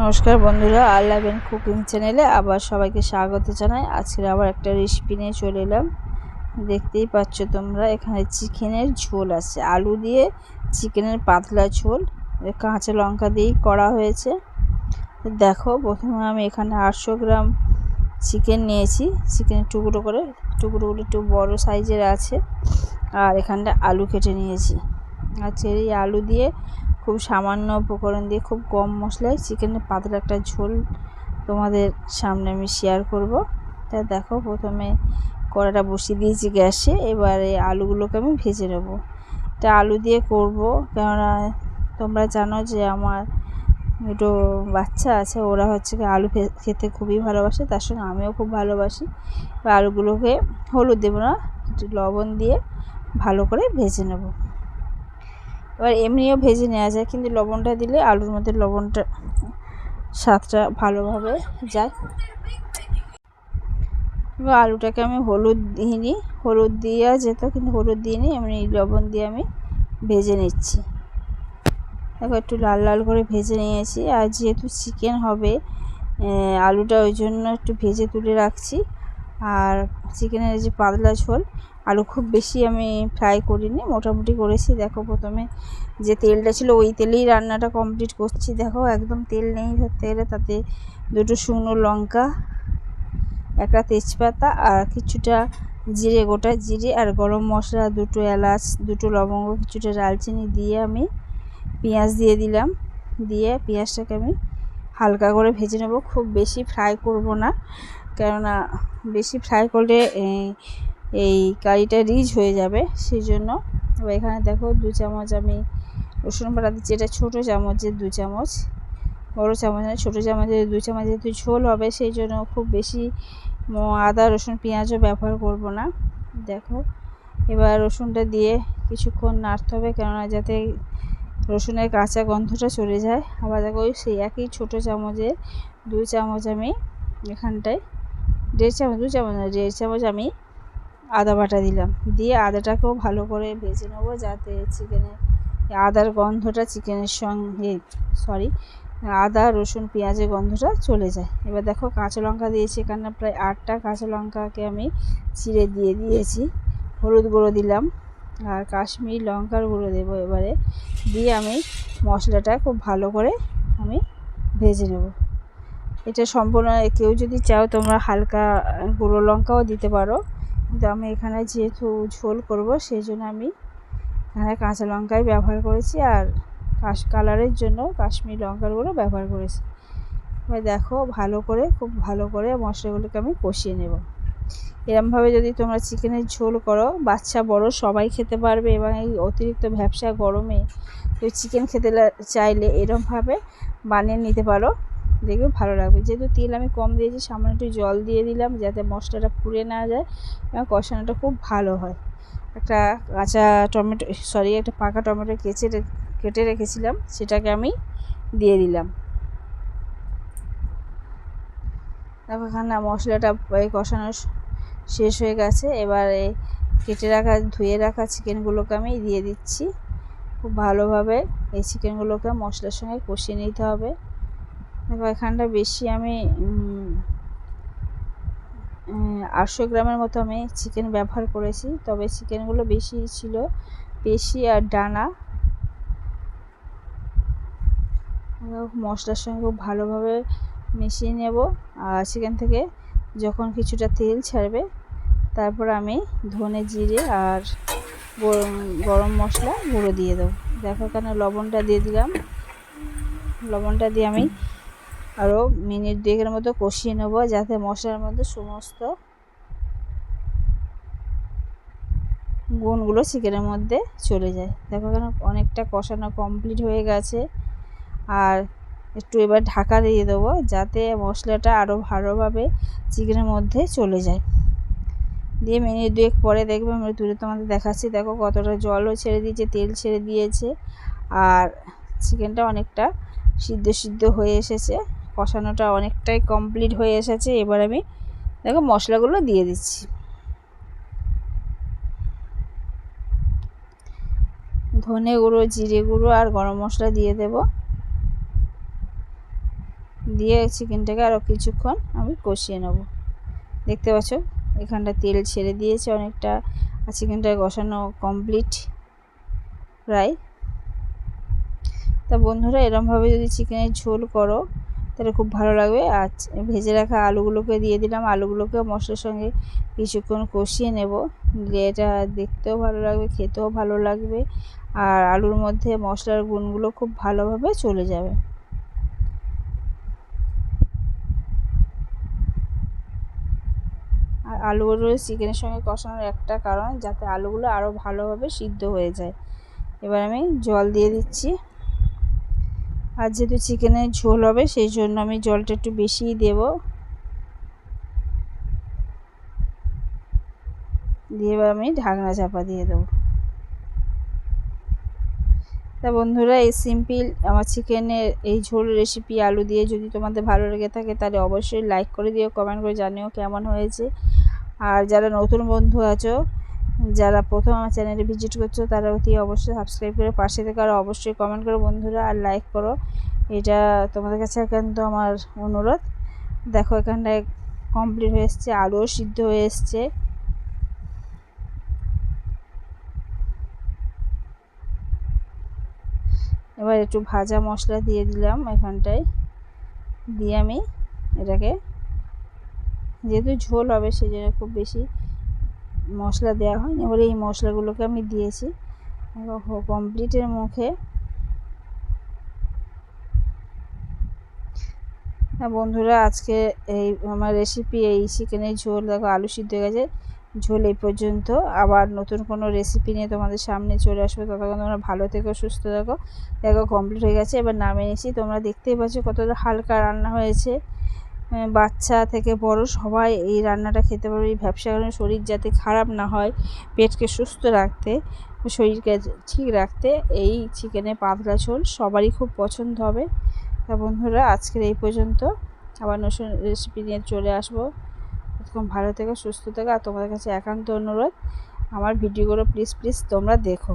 নমস্কার বন্ধুরা আল্লাবেন কুকিং চ্যানেলে আবার সবাইকে স্বাগত জানাই। আজকে আবার একটা রেসিপি নিয়ে চলে এলাম। দেখতেই পাচ্ছ তোমরা, এখানে চিকেনের ঝোল আছে। আলু দিয়ে চিকেনের পাতলা ঝোল, কাঁচা লঙ্কা দিয়েই করা হয়েছে। দেখো, প্রথমে আমি এখানে আটশো গ্রাম চিকেন নিয়েছি। চিকেনের টুকরো করে, টুকরোগুলো একটু বড় সাইজের আছে। আর এখানটা আলু কেটে নিয়েছি। আর এই আলু দিয়ে খুব সামান্য উপকরণ দিয়ে খুব কম মশলায় চিকেনের পাতলা একটা ঝোল তোমাদের সামনে আমি শেয়ার করব। তা দেখো, প্রথমে কড়াটা বসিয়ে দিয়েছি গ্যাসে, এবারে আলুগুলোকে আমি ভেজে নেব। এটা আলু দিয়ে করব, কেননা তোমরা জানো যে আমার দুটো বাচ্চা আছে, ওরা হচ্ছে কি আলু খেতে খুবই ভালোবাসে, তার সঙ্গে আমিও খুব ভালোবাসি। আলুগুলোকে হলুদ দেবো না, একটু লবণ দিয়ে ভালো করে ভেজে নেব। এবার এমনিও ভেজে নেওয়া যায়, কিন্তু লবণটা দিলে আলুর মধ্যে লবণটা, স্বাদটা ভালোভাবে যায়। এবার আলুটাকে আমি হলুদ দিইনি, হলুদ দিয়ে যেত কিন্তু হলুদ দিইনি, এমনি লবণ দিয়ে আমি ভেজে নিচ্ছি। দেখো একটু লাল লাল করে ভেজে নিয়েছি, আর যেহেতু চিকেন হবে আলুটা ওই জন্য একটু ভেজে তুলে রাখছি। আর চিকেনের যে পাতলা ঝোল, আলু খুব বেশি আমি ফ্রাই করিনি, মোটামুটি করেছি। দেখো প্রথমে যে তেলটা ছিল, ওই তেলেই রান্নাটা কমপ্লিট করছি। দেখো একদম তেল নেই ধরতে গেলে তাতে দুটো শুকনো লঙ্কা, একটা তেজপাতা আর কিছুটা জিরে, গোটা জিরে আর গরম মশলা, দুটো এলাচ, দুটো লবঙ্গ, কিছুটা ডালচিনি দিয়ে আমি পেঁয়াজ দিয়ে দিলাম। দিয়ে পেঁয়াজটাকে আমি হালকা করে ভেজে নেব। খুব বেশি ফ্রাই করব না। কেননা বেশি ফ্রাই করলে এই কারিটা রিচ হয়ে যাবে সেই জন্য এবার এখানে দেখো দু চামচ আমি রসুন বাটা দিচ্ছি, এটা ছোটো চামচের দু চামচ। বড়ো চামচ না, ছোটো চামচের দু চামচ যেহেতু ঝোল হবে সেই জন্য খুব বেশি আদা, রসুন, পেঁয়াজও ব্যবহার করব না। দেখো, এবার রসুনটা দিয়ে কিছুক্ষণ নাড়তে হবে, কেননা যাতে রসুনের কাঁচা গন্ধটা চলে যায়। আবার দেখো, সেই একই ছোটো চামচের দু চামচ আমি এখানটায় দেড় চামচ দু চামচ দেড় চামচ আমি আদা বাটা দিলাম। দিয়ে আদাটাকেও ভালো করে ভেজে নেব যাতে চিকেনের আদার গন্ধটা চিকেনের সঙ্গে সরি আদা, রসুন, পেঁয়াজের গন্ধটা চলে যায়। এবার দেখো কাঁচা লঙ্কা দিয়েছি, এখানে প্রায় আটটা কাঁচা লঙ্কাকে আমি চিড়ে দিয়ে দিয়েছি। হলুদ গুঁড়ো দিলাম আর কাশ্মীরি লঙ্কার গুঁড়ো দেবো এবারে। দিয়ে আমি মশলাটা খুব ভালো করে আমি ভেজে নেব। এটা সম্পূর্ণ, কেউ যদি চাও তোমরা হালকা গুঁড়ো লঙ্কাও দিতে পারো। কিন্তু আমি এখানে যেহেতু ঝোল করব, সেই জন্য আমি এখানে কাঁচা লঙ্কাই ব্যবহার করেছি আর কাশ, কালারের জন্য কাশ্মীর লঙ্কার গুঁড়ো ব্যবহার করেছি। এবার দেখো, ভালো করে, খুব ভালো করে মশলাগুলোকে আমি কষিয়ে নেব। এরমভাবে যদি তোমরা চিকেনের ঝোল করো, বাচ্চা, বড় সবাই খেতে পারবে এবং এই অতিরিক্ত ব্যবসা গরমে কেউ চিকেন খেতে চাইলে এরমভাবে বানিয়ে নিতে পারো। দেখবে ভালো লাগবে। যেহেতু তেল আমি কম দিয়েছি, সামান্য একটু জল দিয়ে দিলাম যাতে মশলাটা পুড়ে না যায় এবং কষানোটা খুব ভালো হয়। একটা কাঁচা টমেটো, সরি, একটা পাকা টমেটো কেচে কেটে রেখেছিলাম, সেটাকে আমি দিয়ে দিলাম। দেখো এখানে মশলাটা কষানো শেষ হয়ে গেছে। এবারে কেটে রাখা, ধুয়ে রাখা চিকেনগুলোকে আমি দিয়ে দিচ্ছি। খুব ভালোভাবে এই চিকেনগুলোকে মশলার সঙ্গে কষিয়ে নিতে হবে। দেখো এখানটা বেশি আমি আটশো গ্রামের মতো আমি চিকেন ব্যবহার করেছি। তবে চিকেনগুলো বেশি ছিল, পেশি আর ডানা। মশলার সঙ্গে খুব ভালোভাবে মিশিয়ে নেব। আর চিকেন থেকে যখন কিছুটা তেল ছাড়বে, তারপর আমি ধনে জিরে আর গরম মশলা গুঁড়ো দিয়ে দেবো। দেখো কেন লবণটা দিয়ে দিলাম। লবণটা দিয়ে আমি আরও মিনিট দুয়েকের মতো কষিয়ে নেব যাতে মশলার মধ্যে সমস্ত গুণগুলো চিকেনের মধ্যে চলে যায়। দেখো কেন অনেকটা কষানো কমপ্লিট হয়ে গেছে। আর একটু এবার ঢাকা দিয়ে দেবো যাতে মশলাটা আরও ভালোভাবে চিকেনের মধ্যে চলে যায়। দিয়ে মিনিট দুয়েক পরে দেখবে আমি তুলে তোমাদের দেখাচ্ছি। দেখো কতটা জলও ছেড়ে দিয়েছে, তেল ছেড়ে দিয়েছে। আর চিকেনটা অনেকটা সিদ্ধ সিদ্ধ হয়ে এসেছে। কষানোটা অনেকটাই কমপ্লিট হয়ে এসেছে। এবার আমি দেখো মশলাগুলো দিয়ে দিচ্ছি। ধনে গুঁড়ো, জিরে গুঁড়ো আর গরম মশলা দিয়ে দেব। দিয়ে চিকেনটাকে আরও কিছুক্ষণ আমি কষিয়ে নেব। দেখতে পাচ্ছ, এখানটা তেল ছেড়ে দিয়েছে অনেকটা। আর চিকেনটা কষানো কমপ্লিট প্রায়। তা বন্ধুরা, এরমভাবে যদি চিকেনের ঝোল করো তাহলে খুব ভালো লাগবে। আর ভেজে রাখা আলুগুলোকে দিয়ে দিলাম। আলুগুলোকেও মশলার সঙ্গে কিছুক্ষণ কষিয়ে নেব। নিলে এটা দেখতেও ভালো লাগবে, খেতেও ভালো লাগবে। আর আলুর মধ্যে মশলার গুণগুলো খুব ভালোভাবে চলে যাবে। আর আলুগুলো চিকেনের সঙ্গে কষানোর একটা কারণ, যাতে আলুগুলো আরও ভালোভাবে সিদ্ধ হয়ে যায়। এবার আমি জল দিয়ে দিচ্ছি। আর যেহেতু চিকেনের ঝোল হবে, সেই জন্য আমি জলটা একটু বেশিই দেব। দিয়ে এবার আমি ঢাকনা চাপা দিয়ে দেবো। তা বন্ধুরা, এই সিম্পল আমার চিকেনের এই ঝোল রেসিপি আলু দিয়ে যদি তোমাদের ভালো লেগে থাকে, তাহলে অবশ্যই লাইক করে দিও কমেন্ট করে জানিও কেমন হয়েছে। আর যারা নতুন বন্ধু আছো যারা প্রথম আমার চ্যানেলে ভিজিট করছ, তারা অতি অবশ্যই সাবস্ক্রাইব করে পাশে থেকে আর অবশ্যই কমেন্ট করো বন্ধুরা, আর লাইক করো। এটা তোমাদের কাছে একান্ত আমার অনুরোধ। দেখো, এখানটায় কমপ্লিট হয়ে এসছে, আলুও সিদ্ধ হয়ে এসছে। এবার একটু ভাজা মশলা দিয়ে দিলাম এখানটায়। দিয়ে আমি এটাকে, যেহেতু ঝোল হবে সেই জন্য খুব বেশি মশলা দেওয়া হয়নি। এবারে এই মশলাগুলোকে আমি দিয়েছি। কমপ্লিটের মুখে হ্যাঁ বন্ধুরা, আজকে এই আমার রেসিপি এই চিকেনের ঝোল, দেখো আলু সিদ্ধ হয়ে গেছে। ঝোল এই পর্যন্ত। আবার নতুন কোনো রেসিপি নিয়ে তোমাদের সামনে চলে আসবে। ততক্ষণ তোমরা ভালো থেকো, সুস্থ থাকো। দেখো কমপ্লিট হয়ে গেছে। এবার নামে নিয়েছি। তোমরা দেখতেই পাচ্ছ কতটা হালকা রান্না হয়েছে। বাচ্চা থেকে বড় সবাই এই রান্নাটা খেতে পারবে। এই ব্যবসা কারণে শরীর যাতে খারাপ না হয়, পেটকে সুস্থ রাখতে, শরীরকে ঠিক রাখতে এই চিকেনের পাতলা ঝোল সবারই খুব পছন্দ হবে। তা বন্ধুরা, আজকের এই পর্যন্ত। আবার নতুন রেসিপি নিয়ে চলে আসব। ততক্ষণ ভালো থেকো, সুস্থ থেকো। আর তোমাদের কাছে একান্ত অনুরোধ, আমার ভিডিওগুলো প্লিজ প্লিজ তোমরা দেখো।